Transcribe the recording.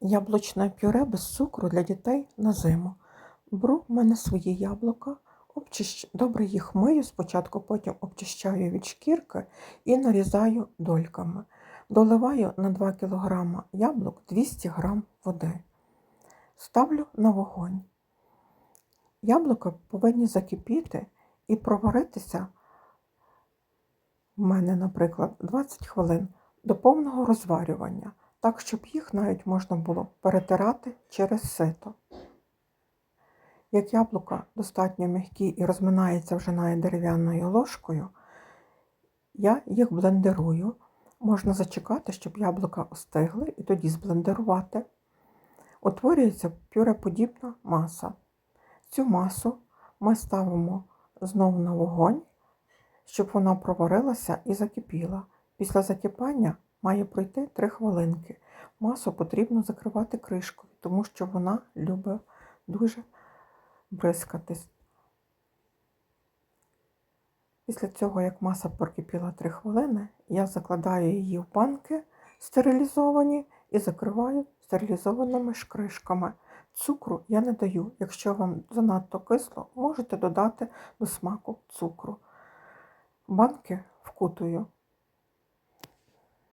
Яблучне пюре без цукру для дітей на зиму. Беру в мене свої яблука, обчищ... добре їх мию, спочатку потім обчищаю від шкірки і нарізаю дольками. Доливаю на 2 кг яблук 200 г води. Ставлю на вогонь. Яблука повинні закипіти і проваритися в мене, наприклад, 20 хвилин до повного розварювання, так, щоб їх навіть можна було перетирати через сито. Як яблука достатньо м'які і розминаються вже навіть дерев'яною ложкою, я їх блендерую. Можна зачекати, щоб яблука остигли, і тоді зблендерувати. Утворюється пюреподібна маса. Цю масу ми ставимо знову на вогонь, щоб вона проварилася і закипіла. Після закипання має пройти 3 хвилинки. Масу потрібно закривати кришкою, тому що вона любить дуже бризкатись. Після цього, як маса прокипіла 3 хвилини, я закладаю її в банки стерилізовані і закриваю стерилізованими ж кришками. Цукру я не даю. Якщо вам занадто кисло, можете додати до смаку цукру. Банки вкутую